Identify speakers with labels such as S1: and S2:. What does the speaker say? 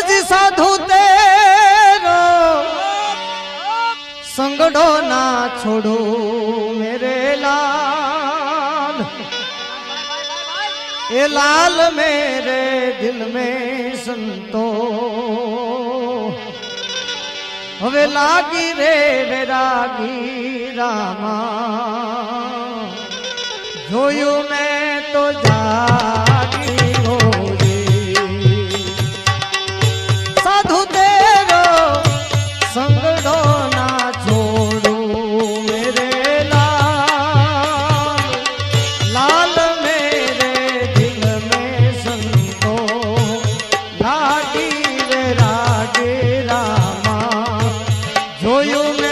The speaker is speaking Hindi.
S1: सहज साधु तेरा। संगड़ो ना छोड़ो मेरे लाल। ए लाल मेरे दिल में संतो। हवे लागी रे बेरागी रामा जो मैं तो जा Soy un